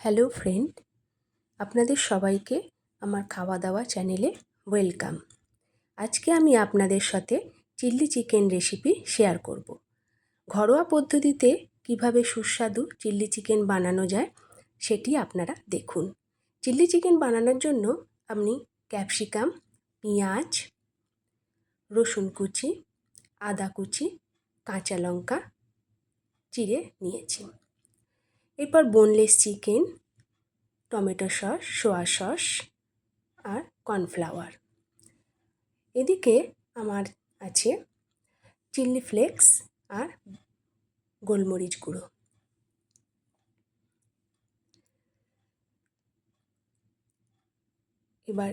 Hello friend, আপনাদের সবাইকে আমার খাওয়া দাওয়া চ্যানেলে ওয়েলকাম। আজকে আমি আপনাদের সাথে চিল্লি চিকেন রেসিপি শেয়ার করব। ঘরোয়া পদ্ধতিতে কীভাবে সুস্বাদু চিল্লি চিকেন বানানো যায় সেটি আপনারা দেখুন। চিল্লি চিকেন বানানোর জন্য আপনি ক্যাপসিকাম, পেঁয়াজ, রসুন কুচি, আদা কুচি, কাঁচা লঙ্কা, চিড়ে নিয়েছি। এরপর boneless chicken tomato sauce soya sauce আর কর্নফ্লাওয়ার এদিকে আমার আছে চিলি ফ্লেক্স আর গোলমরিচ গুঁড়ো। এবার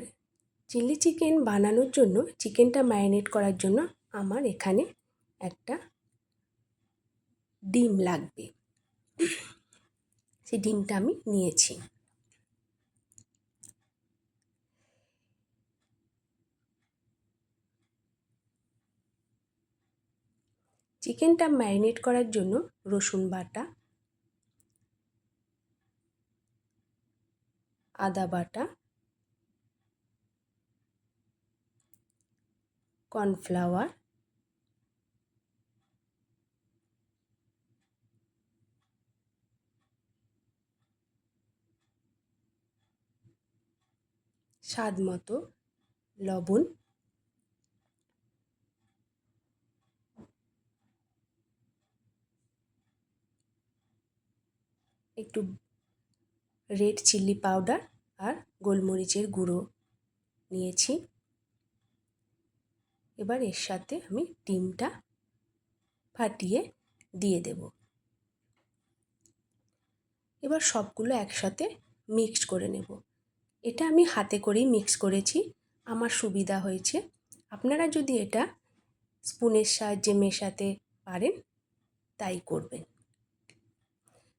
চিলি চিকেন বানানোর জন্য চিকেনটা ম্যারিনেট করার জন্য আমার এখানে একটা ডিম লাগবে। সেই ডিমটা আমি নিয়েছি। চিকেনটা ম্যারিনেট করার জন্য রসুন বাটা আদা বাটা কর্নফ্লাওয়ার স্বাদ মতো লবণ। একটু রেড চিলি পাউডার আর গোলমরিচের গুঁড়ো নিয়েছি। এবার এর সাথে আমি ডিমটা ফাটিয়ে দিয়ে দেব। এবার সবগুলো একসাথে মিক্সড করে নেব। এটা আমি হাতে করেই মিক্স করেছি। আমার সুবিধা হয়েছে। আপনারা যদি এটা স্পুনের সাহায্যে মেশাতে পারেন, তাই করবেন।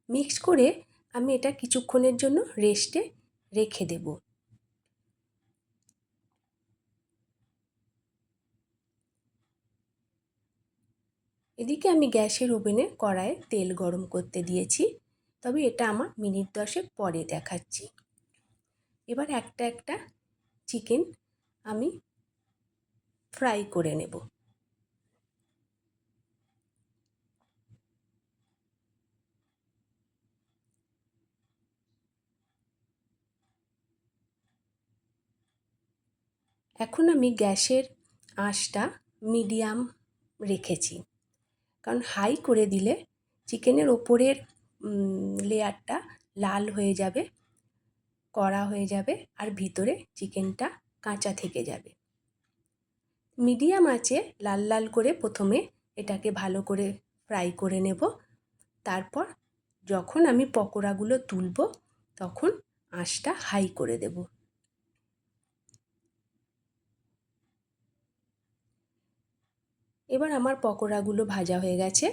মিক্স করে আমি এটা কিছুক্ষণের জন্য রেস্টে রেখে দেব। এদিকে আমি গ্যাসের ওভেনে কড়াইয়ে তেল গরম করতে দিয়েছি। তবে এটা আমার মিনিট দশেক পরে দেখাচ্ছি। এবার একটা একটা চিকেন আমি ফ্রাই করে নেব। এখন আমি গ্যাসের আঁশটা মিডিয়াম রেখেছি। কারণ হাই করে দিলে চিকেনের ওপরের লেয়ারটা লাল হয়ে যাবে। কড়া হয়ে যাবে আর ভিতরে চিকেনটা কাঁচা থেকে যাবে। মিডিয়াম আছে লাল লাল করে প্রথমে এটাকে ভালো করে ফ্রাই করে নেব। তারপর যখন আমি পকোড়াগুলো তুলব, তখন আঁচটা হাই করে দেব। এবার আমার পকোড়াগুলো ভাজা হয়ে গেছে,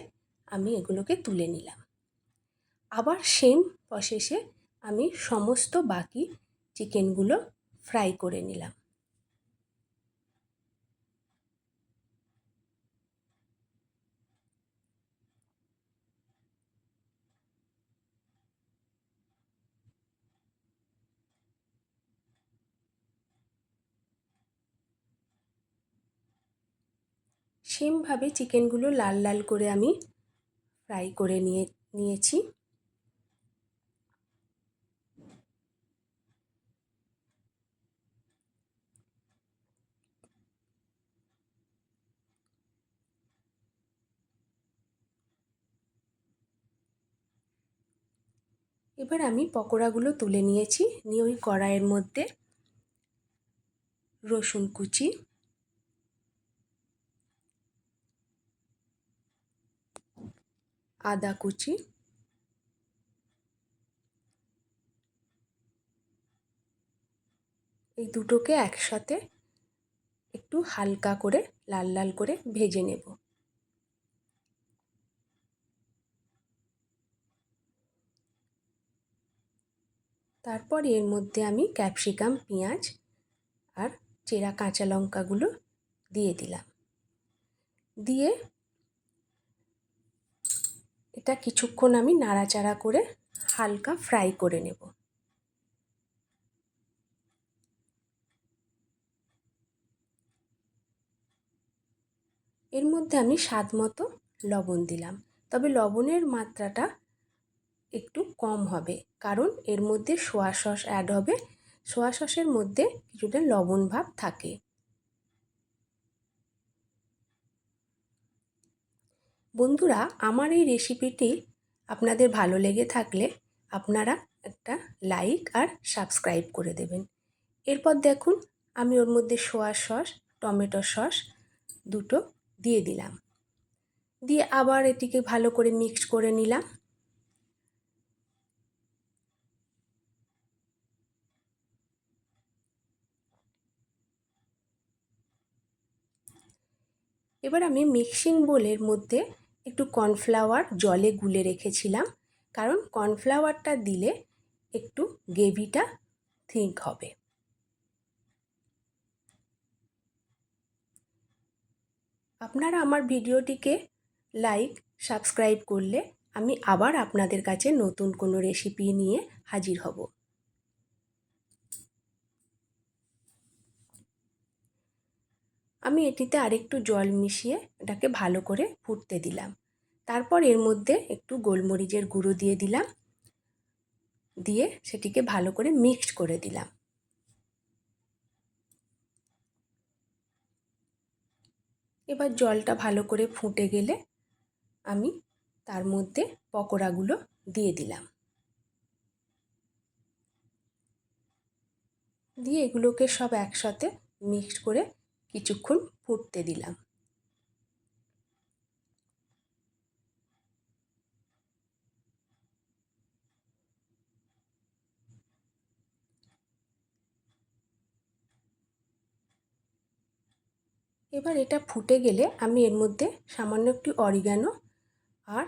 আমি এগুলোকে তুলে নিলাম। আবার সেম প্রসেসে আমি সমস্ত বাকি চিকেনগুলো ফ্রাই করে নিলাম। সেমভাবে চিকেনগুলো লাল লাল করে আমি ফ্রাই করে নিয়ে, নিয়েছি। এবার আমি পকোড়াগুলো তুলে নিয়েছি। নিয়ে ওই কড়াইয়ের মধ্যে রসুন কুচি, আদা কুচি, এই দুটোকে একসাথে একটু হালকা করে, লাল লাল করে ভেজে নেব। তারপর এর মধ্যে আমি ক্যাপসিকাম, পেঁয়াজ আর চেরা কাঁচা লঙ্কাগুলো দিয়ে দিলাম। দিয়ে এটা কিছুক্ষণ আমি নাড়াচাড়া করে হালকা ফ্রাই করে নেব। এর মধ্যে আমি স্বাদ মতো লবণ দিলাম। তবে লবণের মাত্রাটা একটু কম হবে। কারণ এর মধ্যে সোয়া সস অ্যাড হবে। সোয়া সসের মধ্যে কিছুটা লবণ ভাব থাকে। বন্ধুরা, আমার এই রেসিপিটি আপনাদের ভালো লেগে থাকলে আপনারা একটা লাইক আর সাবস্ক্রাইব করে দেবেন। এরপর দেখুন, আমি ওর মধ্যে সোয়া সস, টমেটো সস দুটো দিয়ে দিলাম। দিয়ে আবার এটিকে ভালো করে মিক্স করে নিলাম। এবার আমি মিক্সিং বোলের মধ্যে একটু কর্নফ্লাওয়ার জলে গুলে রেখেছিলাম, কারণ কর্নফ্লাওয়ারটা দিলে একটু গ্রেভিটা থিঙ্ক হবে। আপনারা আমার ভিডিওটিকে লাইক, সাবস্ক্রাইব করলে আমি আবার আপনাদের কাছে নতুন কোনো রেসিপি নিয়ে হাজির হব। আমি এটিতে আরেকটু জল মিশিয়ে এটাকে ভালো করে ফুটতে দিলাম। তারপর এর মধ্যে একটু গোলমরিচের গুঁড়ো দিয়ে দিলাম। দিয়ে সেটিকে ভালো করে মিক্সড করে দিলাম। এবার জলটা ভালো করে ফুটে গেলে আমি তার মধ্যে পকোড়াগুলো দিয়ে দিলাম। দিয়ে এগুলোকে সব একসাথে মিক্সড করে কিছুক্ষণ ফুটতে দিলাম। এবার এটা ফুটে গেলে আমি এর মধ্যে সামান্য একটি অরিগানো আর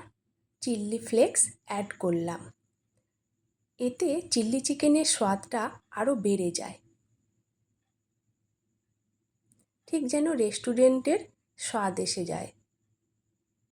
চিল্লি ফ্লেক্স অ্যাড করলাম। এতে চিল্লি চিকেনের স্বাদটা আরও বেড়ে যায়। ঠিক যেন রেস্টুরেন্টের স্বাদ এসে যায়।